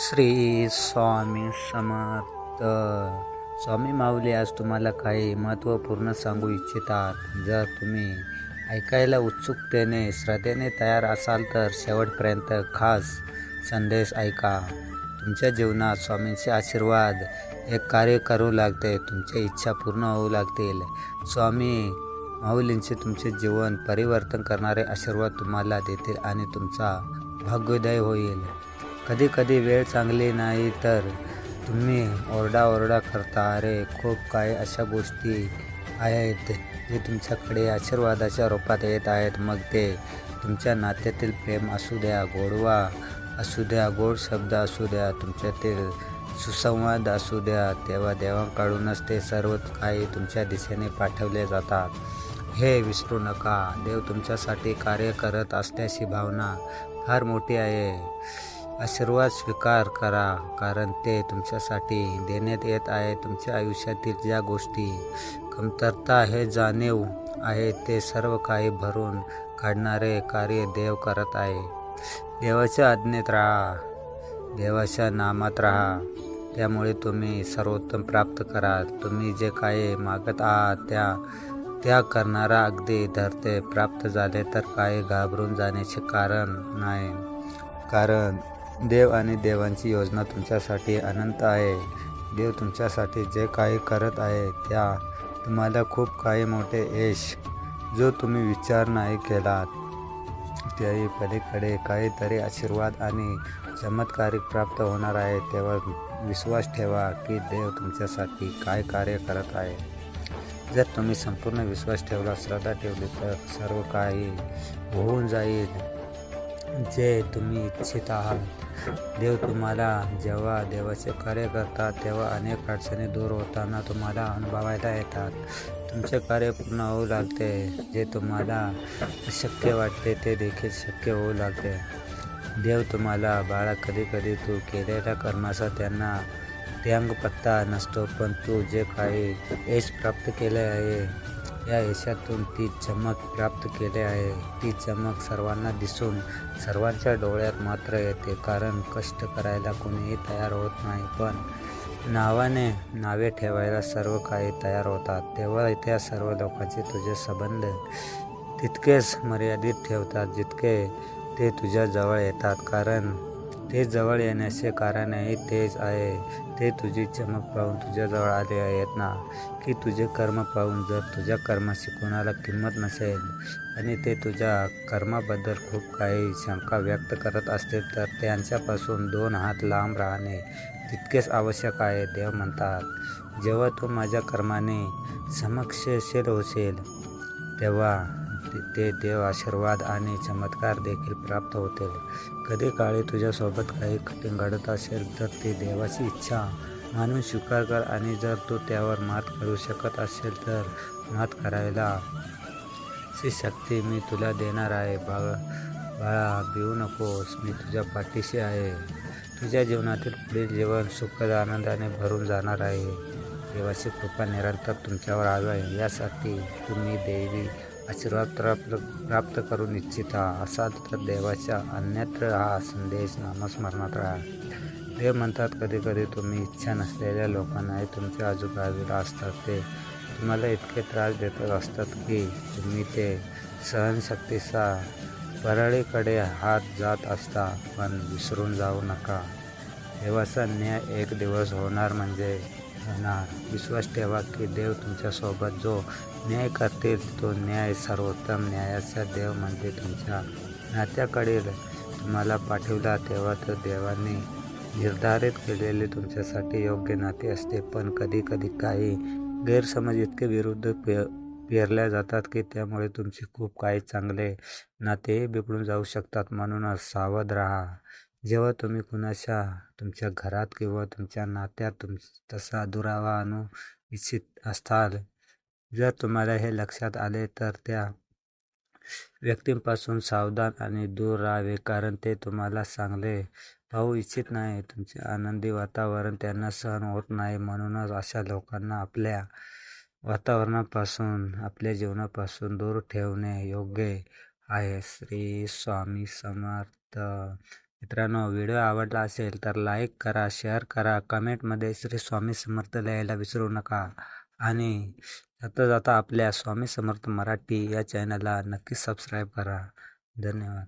श्री स्वामी समर्थ. स्वामी माऊली आज तुम्हाला काही महत्त्वपूर्ण सांगू इच्छितात. जर तुम्ही ऐकायला उत्सुकतेने श्रद्धेने तयार असाल तर शेवटपर्यंत खास संदेश ऐका. तुमच्या जीवनात स्वामींचे आशीर्वाद एक कार्य करू लागते तुमच्या इच्छा पूर्ण होऊ लागतील. स्वामी माऊलींचे तुमचे जीवन परिवर्तन करणारे आशीर्वाद तुम्हाला देतील आणि तुमचा भाग्योदय होईल. कधी कधी वेळ चांगली नाही तर तुम्ही ओरडाओरडा करता. अरे खूप काही अशा गोष्टी आहेत जे तुमच्याकडे आशीर्वादाच्या रूपात येत आहेत. मग ते तुमच्या नात्यातील प्रेम असू द्या गोडवा असू द्या गोड शब्द असू द्या तुमच्यातील सुसंवाद असू द्या. तेव्हा देवांकडूनच ते सर्व काही तुमच्या दिशेने पाठवले जातात. हे विसरू नका. देव तुमच्यासाठी कार्य करत असल्याची भावना फार मोठी आहे. आशीर्वाद स्वीकार करा कारण ते तुमच्यासाठी देण्यात येत आहे. तुमच्या आयुष्यातील ज्या गोष्टी कमतरता हे जाणीव आहे ते सर्व काही भरून काढणारे कार्य देव करत आहे. देवाच्या आज्ञेत राहा देवाच्या नामात राहा. त्यामुळे तुम्ही सर्वोत्तम प्राप्त करा तुम्ही जे काही मागत आहात त्या त्या करणारा अगदी धरते. प्राप्त झाले तर काही घाबरून जाण्याचे कारण नाही. कारण देव आणि देवांची योजना तुमच्यासाठी अनंत आहे. देव तुमच्यासाठी जे काही करत आहे त्या तुम्हाला खूप काही मोठे यश जो तुम्ही विचार नाही केलात. त्याही पलीकडे काहीतरी आशीर्वाद आणि चमत्कारिक प्राप्त होणार आहे. तेव्हा विश्वास ठेवा की देव तुमच्यासाठी काय कार्य करत आहे. जर तुम्ही संपूर्ण विश्वास ठेवला श्रद्धा ठेवली तर सर्व काही होऊन जाईल. जे तुम्ही इच्छित आहात देव तुम्हाला जेव्हा देवाचे कार्य करतात तेव्हा अनेक अडचणी दूर होताना तुम्हाला अनुभवायला येतात. तुमचे कार्य पूर्ण होऊ लागते. जे तुम्हाला अशक्य वाटते ते देखील शक्य होऊ लागते. देव तुम्हाला बाळा कधी कधी तू केलेल्या कर्माचा त्यांना त्यांग पत्ता नसतो पण तू जे काही यश प्राप्त केले आहे या यशातून ती चमक प्राप्त केले आहे. ती चमक सर्वांना दिसून सर्वांच्या डोळ्यात मात्र येते. कारण कष्ट करायला कोणीही तयार होत नाही. पण नावाने नावे ठेवायला सर्व काही तयार होतात. तेव्हा त्या सर्व लोकांचे तुझे संबंध तितकेच मर्यादित ठेवतात जितके ते तुझ्याजवळ येतात. कारण ते जवळ येण्याचे कारणही तेच आहे. ते तुझी चमक पाहून तुझ्याजवळ आले आहेत ना? की तुझे कर्म पाहून जर तुझ्या कर्माची कोणाला किंमत नसेल आणि ते तुझ्या कर्माबद्दल खूप काही शंका व्यक्त करत असतील तर त्यांच्यापासून दोन हात लांब राहणे तितकेच आवश्यक आहे देव म्हणतात. जेव्हा तू माझ्या कर्माने समक्षशील होशील तेव्हा ते देव आशीर्वाद आणि चमत्कार देखील प्राप्त होतील कधी काळी तुझ्यासोबत काही कठीण घडत असेल तर ती देवाची इच्छा मानून स्वीकार कर आणि जर तू त्यावर मात करू शकत असेल तर मात करायला ची शक्ती मी तुला देणार आहे. बाळा बाळा भिवू नकोस. मी तुझ्या पाठीशी आहे. तुझ्या जीवनातील पुढील जीवन सुखद आनंदाने भरून जाणार आहे. देवाची कृपा निरंतर तुमच्यावर आहे यासाठी तुम्ही देवी आशीर्वाद प्राप्त प्राप्त करून इच्छिता असाल तर देवाच्या अन्यत्र हा संदेश नामस्मरणात राहा. देव म्हणतात कधी कधी तुम्ही इच्छा नसलेल्या लोकांनाही तुमच्या आजूबाजूला असतात ते. तुम्हाला इतके त्रास देत असतात की तुम्ही ते सहनशक्तीचा परळीकडे हात जात असता पण विसरून जाऊ नका. देवाचा न्याय एक दिवस होणार म्हणजे होणार. विश्वास ठेवा की देव तुमच्यासोबत जो न्याय करतील तो न्याय सर्वोत्तम न्यायाचा देव म्हणजे तुमच्या नात्याकडील. तुम्हाला पाठवला तेव्हा तर देवाने निर्धारित केलेले तुमच्यासाठी योग्य नाते असते पण कधी कधी काही गैरसमज इतके विरुद्ध पे पेरल्या जातात की त्यामुळे तुमचे खूप काही चांगले नातेही बिघडून जाऊ शकतात. म्हणूनच सावध राहा. जेव्हा तुम्ही कुणाच्या तुमच्या घरात किंवा तुमच्या नात्यात तुम तसा दुरावा आणू इच्छित असताल जर तुम्हाला हे लक्षात आले तर त्या व्यक्तींपासून सावधान आणि दूर राहावे कारण ते तुम्हाला चांगले पाहू इच्छित नाही. तुमचे आनंदी वातावरण त्यांना सहन होत नाही. म्हणूनच अशा लोकांना आपल्या वातावरणापासून आपल्या जीवनापासून दूर ठेवणे योग्य आहे. श्री स्वामी समर्थ. मित्रांनो व्हिडिओ आवडला असेल तर लाईक करा शेअर करा कमेंटमध्ये श्री स्वामी समर्थ लिहायला विसरू नका. आणि जाता जाता आपल्या स्वामी समर्थ मराठी या चॅनलला नक्की सबस्क्राईब करा. धन्यवाद.